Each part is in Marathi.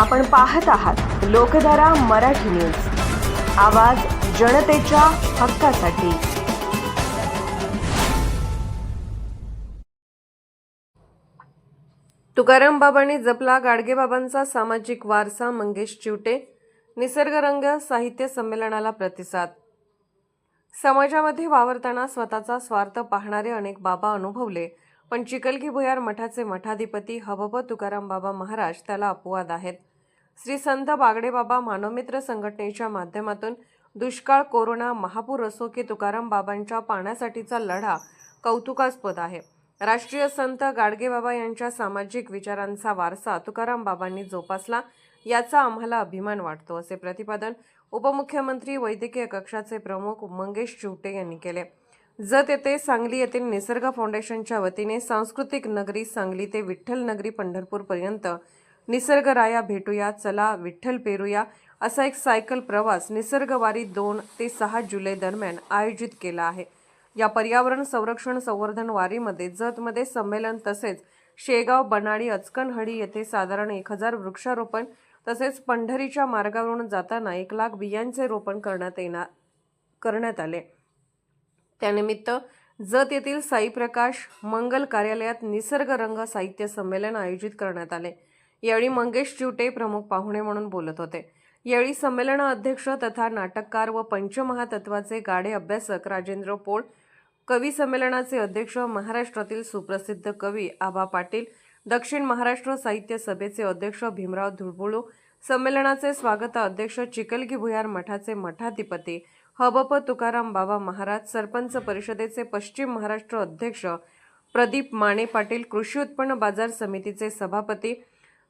आपण पाहत आहात लोकधारा मराठी न्यूज. आवाज जनतेच्या हक्कासाठी. तुकाराम बाबांनी जपला गाडगेबाबांचा सामाजिक वारसा मंगेश चिवटे निसर्गरंग साहित्य संमेलनाला प्रतिसाद. समाजामध्ये वावरताना स्वतःचा स्वार्थ पाहणारे अनेक बाबा अनुभवले पण चिकलगी भुयार मठाचे मठाधिपती हबब तुकाराम बाबा महाराज त्याला अपवाद आहेत. श्री संत बागडेबाबा मानवमित्र संघटनेच्या माध्यमातून दुष्काळ कोरोना महापूर असो की तुकाराम बाबांच्या पाण्यासाठीचा लढा कौतुकास्पद आहे. राष्ट्रीय संत गाडगेबाबा यांच्या सामाजिक विचारांचा वारसा तुकाराम बाबांनी जोपासला याचा आम्हाला अभिमान वाटतो असे प्रतिपादन उपमुख्यमंत्री वैद्यकीय कक्षाचे प्रमुख मंगेश चिवटे यांनी केले. जत येथे सांगली येथील निसर्ग फाउंडेशनच्या वतीने सांस्कृतिक नगरी सांगली ते विठ्ठल नगरी पंढरपूरपर्यंत निसर्गराया भेटूया चला विठ्ठल पेरूया असा एक सायकल प्रवास निसर्गवारी दोन ते सहा जुलै दरम्यान आयोजित केला आहे. या पर्यावरण संरक्षण संवर्धन वारीमध्ये जतमध्ये संमेलन तसेच शेगाव बनाडी अचकनहडी येथे साधारण एक हजार वृक्षारोपण तसेच पंढरीच्या मार्गावरून जाताना एक लाख बियांचे रोपण करण्यात येणार करण्यात आले. त्यानिमित्त जत येथील साईप्रकाश मंगल कार्यालयात निसर्गरंग साहित्य संमेलन आयोजित करण्यात आले. यावेळी मंगेश चिवटे प्रमुख पाहुणे म्हणून बोलत होते. यावेळी संमेलन अध्यक्ष तथा नाटककार व पंचमहातत्वाचे गाडे अभ्यासक राजेंद्र पोळ कवी संमेलनाचे अध्यक्ष महाराष्ट्रातील सुप्रसिद्ध कवी आबा पाटील दक्षिण महाराष्ट्र साहित्य सभेचे अध्यक्ष भीमराव धुळबुळू संमेलनाचे स्वागत अध्यक्ष चिकलगी भुयार मठाचे मठाधिपती हबप तुकाराम बाबा महाराज सरपंच परिषदेचे पश्चिम महाराष्ट्र अध्यक्ष प्रदीप माने पाटील कृषी उत्पन्न बाजार समितीचे सभापती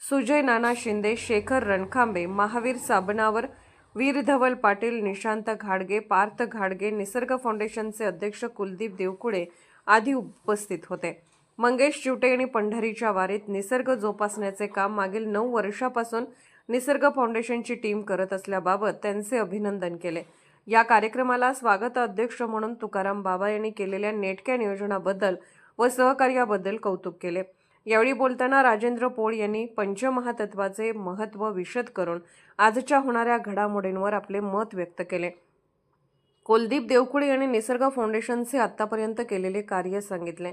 सुजय नाना शिंदे शेखर रणखांबे महावीर साबणावर वीर धवल पाटील निशांत घाडगे पार्थ घाडगे निसर्ग फाउंडेशनचे अध्यक्ष कुलदीप देवकुळे आदी उपस्थित होते. मंगेश चिवटे यांनी पंढरीच्या वारीत निसर्ग जोपासण्याचे काम मागील नऊ वर्षापासून निसर्ग फाउंडेशनची टीम करत असल्याबाबत त्यांचे अभिनंदन केले. या कार्यक्रमाला स्वागत अध्यक्ष म्हणून तुकाराम बाबा यांनी केलेल्या नेटक्या नियोजनाबद्दल व सहकार्याबद्दल कौतुक केले. यावेळी बोलताना राजेंद्र पोळ यांनी पंचमहातत्वाचे महत्त्व विशद करून आजच्या होणाऱ्या घडामोडींवर आपले मत व्यक्त केले. कुलदीप देवकुळे यांनी निसर्ग फाउंडेशनचे आतापर्यंत केलेले कार्य सांगितले.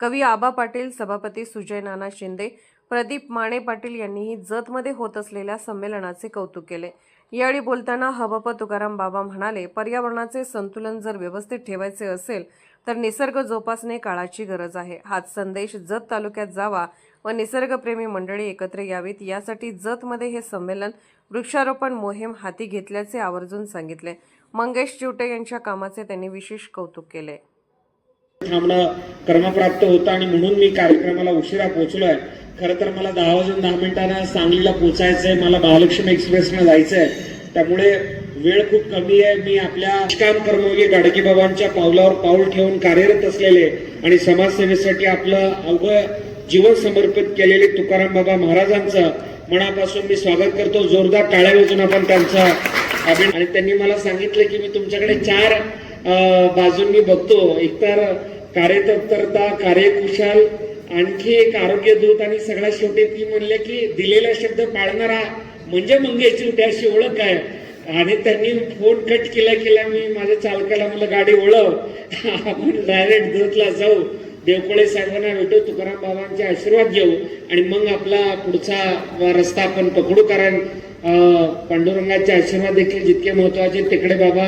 कवी आबा पाटील सभापती सुजय नाना शिंदे प्रदीप माने पाटील यांनीही जतमध्ये होत असलेल्या संमेलनाचे कौतुक केले. यावेळी बोलताना हबप तुकाराम बाबा म्हणाले पर्यावरणाचे संतुलन जर व्यवस्थित ठेवायचे असेल तर निसर्ग जोपासणे काळाची गरज आहे. हाच संदेश जत तालुक्यात जावा व निसर्गप्रेमी मंडळी एकत्र यावीत. यासाठी जतमध्ये हे संमेलन वृक्षारोपण मोहीम हाती घेतल्याचे आवर्जून सांगितले. मंगेश चिवटे यांच्या कामाचे त्यांनी विशेष कौतुक केले. थांबणं क्रमप्राप्त होतं आणि म्हणून मी कार्यक्रमाला उशिरा पोहोचलोय. खरं तर मला दहा वाजून दहा मिनिटांना सांगलीला पोचायचं आहे मला महालक्ष्मी एक्सप्रेसनं जायचंय. त्यामुळे वेळ खूप कमी आहे. मी आपल्या काम कर्मयोगी गाडगे बाबांच्या पावलावर पाऊल ठेवून कार्यरत असलेले आणि समाजसेवेसाठी आपलं अवघं जीवन समर्पित केलेले तुकाराम बाबा महाराजांचं मनापासून मी स्वागत करतो. जोरदार टाळ्या वाजून आपण त्यांचा अभिन आणि त्यांनी मला सांगितलं की मी तुमच्याकडे चार बाजूंनी बघतो. एकतर कार्यतत्परता कार्यकुशल आणखी एक आरोग्य दूत आणि सगळ्यात शेवटी ती म्हणले की दिलेला शब्द पाळणारा म्हणजे मंगेशची त्याशी ओळख आहे. आणि त्यांनी फोन कट केला केला मी माझ्या चालकाला मला गाडी ओळव आपण डायरेक्ट दूतला जाऊ. देवकोळे साहेबांना भेटू तुकाराम बाबांचे आशीर्वाद घेऊ आणि मग आपला पुढचा रस्ता आपण पकडू. कारण पांडुरंगाचे आशीर्वाद देखील जितके महत्त्वाचे तिकडे बाबा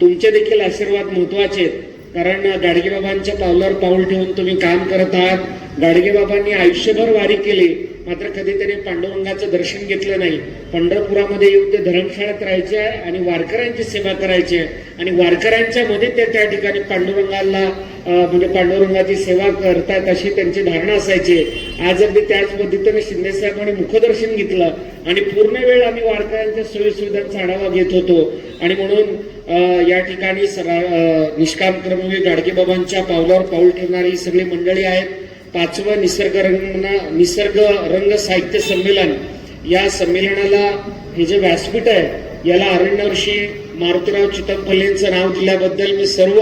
तुमचे देखील आशीर्वाद महत्त्वाचे आहेत. कारण गाडगेबाबांच्या पावलावर पाऊल ठेवून तुम्ही काम करत आहात. गाडगेबाबांनी आयुष्यभर वारी केली. मात्र कधी पांडुरंगाचं दर्शन घेतलं नाही. पंढरपुरामध्ये येऊन ते धर्मशाळेत राहायचे आहे आणि वारकऱ्यांची सेवा करायची आहे. आणि वारकऱ्यांच्या मध्ये ते त्या ठिकाणी पांडुरंगाला म्हणजे पांडुरंगाची सेवा करतात अशी त्यांची धारणा असायची. आज अगदी त्याच पद्धतीने शिंदे साहेबांनी मुखदर्शन घेतलं आणि पूर्ण वेळ आम्ही वारकऱ्यांच्या सोयीसुविधांचा आढावा घेत होतो. आणि म्हणून या ठिकाणी सरा- निष्काम कर्मवी गाडगेबाबांच्या पावलावर पाऊल ठेवणारी सगळी मंडळी आहेत. पाचवं निसर्गरंग निसर्ग रंग साहित्य संमेलन. या संमेलनाला हे जे व्यासपीठ आहे याला अरण्यवर्षी मारुतीराव चितमपल्लेंचं नाव दिल्याबद्दल मी सर्व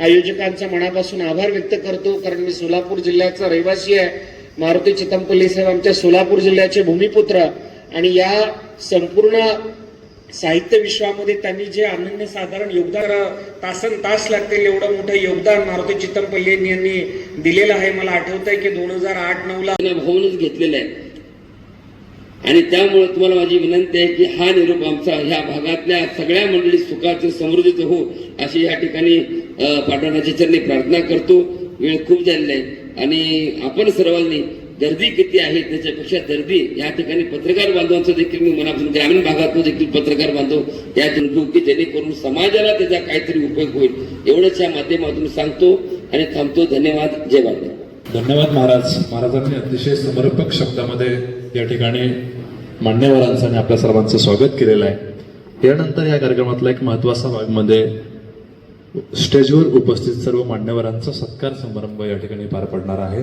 आयोजकांच्या मनापासून आभार व्यक्त करतो. कारण मी सोलापूर जिल्ह्याचा रहिवासी आहे. मारुती चितमपल्ली साहेब आमच्या सोलापूर जिल्ह्याचे भूमिपुत्र. आणि या संपूर्ण साहित्य विश्वामध्ये त्यांनी जे अनन्य साधारण योगदान तासन तास लागतील एवढं मोठं योगदान मारुती चित्तमपल्ली यांनी दिलेलं आहे. मला आठवत आहे की दोन हजार आठ नऊ ला घेतलेलं आहे. आणि त्यामुळे तुम्हाला माझी विनंती आहे की हा निरोप आमचा ह्या भागातल्या सगळ्या मंडळी सुखाचं समृद्धीचं हो अशी या ठिकाणी पाठवण्याची चरणी प्रार्थना करतो. वेळ खूप झालेला आहे. आणि आपण सर्वांनी गर्दी किती आहे त्याच्यापेक्षा गर्दी या ठिकाणी पत्रकार बांधवांचं देखील मी मनापासून ग्रामीण भागातून देखील पत्रकार बांधव या ठिकाणी की जेणेकरून समाजाला त्याचा काहीतरी उपयोग होईल एवढंच या माध्यमातून सांगतो आणि थांबतो. धन्यवाद. जय बाबा धन्यवाद महाराज. महाराजांनी अतिशय समर्पक शब्दामध्ये या ठिकाणी मान्यवरांचं आणि आपल्या सर्वांचं स्वागत केलेलं आहे. यानंतर या कार्यक्रमातला एक महत्त्वाचा भागमध्ये स्टेजवर उपस्थित सर्व मान्यवरांचा सत्कार समारंभ या ठिकाणी पार पडणार आहे.